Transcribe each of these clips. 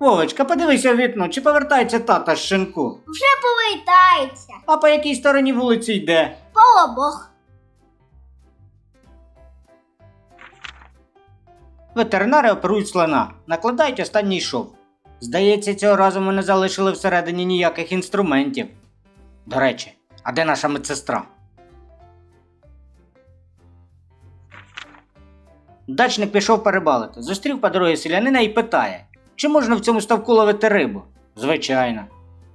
Вовочка, подивися в вікно, чи повертається тата з шинку. Вже повертається. А по якій стороні вулиці йде? По обох. Ветеринари оперують слона, накладають останній шов. Здається, цього разу ми не залишили всередині ніяких інструментів. До речі, а де наша медсестра? Дачник пішов перебалити, зустрів по дорозі селянина і питає, чи можна в цьому ставку ловити рибу? Звичайно.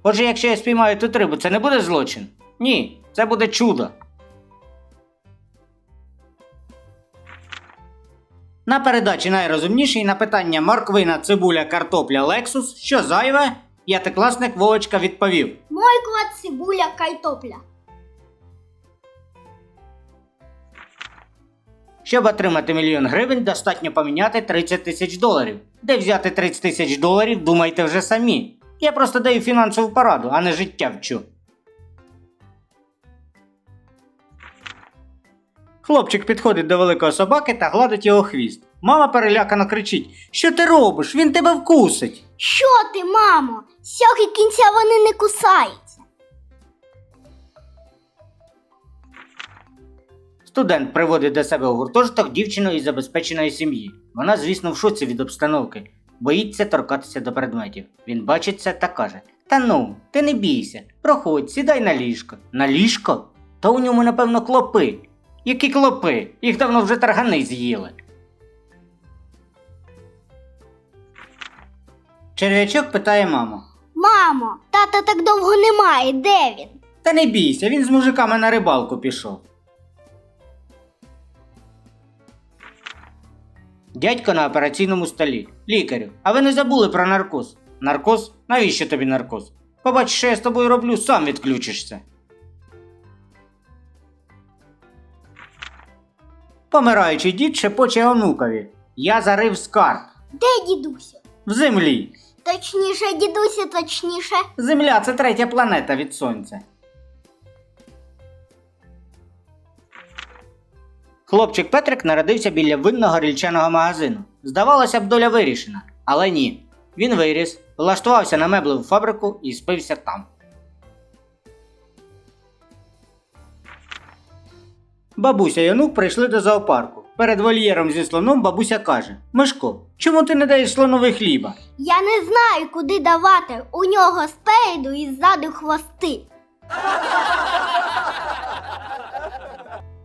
Отже, якщо я спіймаю тут рибу, це не буде злочин? Ні, це буде чудо. На передачі найрозумніший на питання морквина, цибуля, картопля, лексус, що зайве, п'ятикласник Вовочка відповів. Мойква, цибуля, картопля. Щоб отримати мільйон гривень, достатньо поміняти 30 тисяч доларів. Де взяти 30 тисяч доларів, думайте вже самі. Я просто даю фінансову пораду, а не життя вчу. Хлопчик підходить до великої собаки та гладить його хвіст. Мама перелякано кричить: Що ти робиш? Він тебе вкусить. Що ти, мамо? З кінця вони не кусаються. Студент приводить до себе у гуртожиток дівчину із забезпеченої сім'ї. Вона, звісно, в шоці від обстановки, боїться торкатися до предметів. Він бачить це та каже: Та ну, ти не бійся, проходь, сідай на ліжко. На ліжко? Та у ньому, напевно, клопи. Які клопи? Їх давно вже таргани з'їли. Черв'ячок питає маму. Мамо, тата так довго немає. Де він? Та не бійся, він з мужиками на рибалку пішов. Дядько на операційному столі. Лікарю, а ви не забули про наркоз? Наркоз? Навіщо тобі наркоз? Побач, що я з тобою роблю, сам відключишся. Помираючий дід шепоче онукові. Я зарив скарб. Де дідуся? В землі. Точніше, дідуся, точніше. Земля це третя планета від сонця. Хлопчик Петрик народився біля винного рільчаного магазину. Здавалося б, доля вирішена, але ні. Він виріс, влаштувався на меблеву фабрику і спився там. Бабуся і онук прийшли до зоопарку. Перед вольєром зі слоном бабуся каже: Мишко, чому ти не даєш слонові хліба? Я не знаю, куди давати. У нього спереду і ззаду хвости.